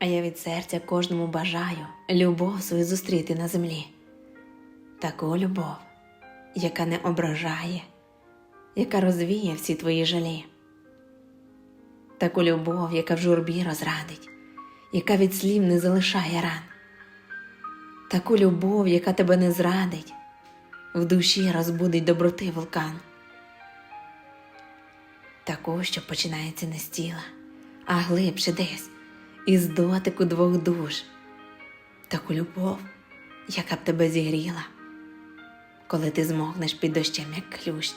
А я від серця кожному бажаю любов свою зустріти на землі. Таку любов, яка не ображає, яка розвіє всі твої жалі. Таку любов, яка в журбі розрадить, яка від слів не залишає ран. Таку любов, яка тебе не зрадить, в душі розбудить доброти вулкан. Таку, що починається не з тіла, а глибше десь, із дотику двох душ. Таку любов, яка б тебе зігріла, коли ти змокнеш під дощем, як клющ.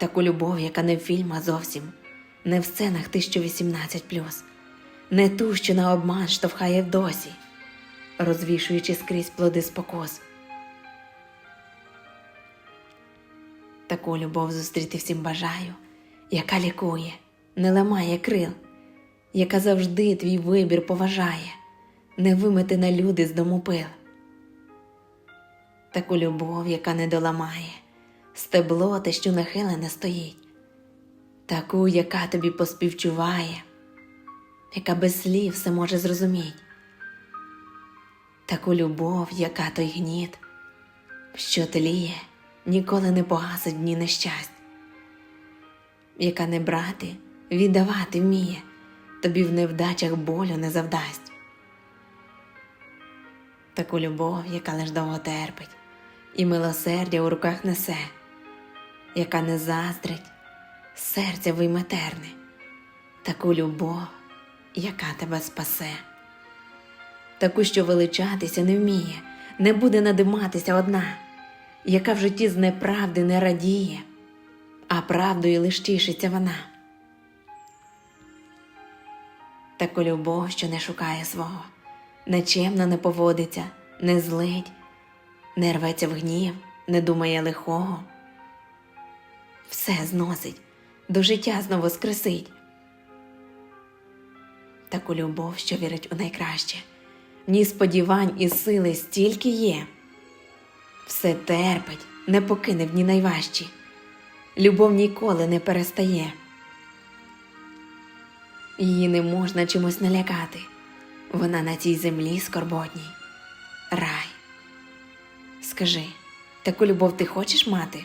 Таку любов, яка не в фільмах зовсім, не в сценах 1018+, не ту, що на обман штовхає в досі, розвішуючи скрізь плоди спокус. Таку любов зустріти всім бажаю, яка лікує, не ламає крил, яка завжди твій вибір поважає, не вимити на люди з дому пил. Таку любов, яка не доламає, стебло те, що нахилене стоїть, таку, яка тобі поспівчуває, яка без слів все може зрозуміть, таку любов, яка той гніт, що тліє, ніколи не погасить дні нещасть, яка не брати, віддавати вміє, тобі в невдачах болю не завдасть. Таку любов, яка лиш довго терпить, і милосердя у руках несе, яка не заздрить, серця вийме терне, таку любов, яка тебе спасе, таку, що величатися не вміє, не буде надиматися одна, яка в житті з неправди не радіє, а правдою лиш тішиться вона. Таку любов, що не шукає свого, нечемно не поводиться, не злить, не рветься в гнів, не думає лихого. Все зносить, до життя знову скресить. Таку любов, що вірить у найкраще, в ній сподівань і сили стільки є. Все терпить, не покине в дні найважчі. Любов ніколи не перестає. Її не можна чимось налякати. Вона на цій землі скорботній. Рай. Скажи, таку любов ти хочеш мати?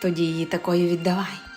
Тоді її такою віддавай.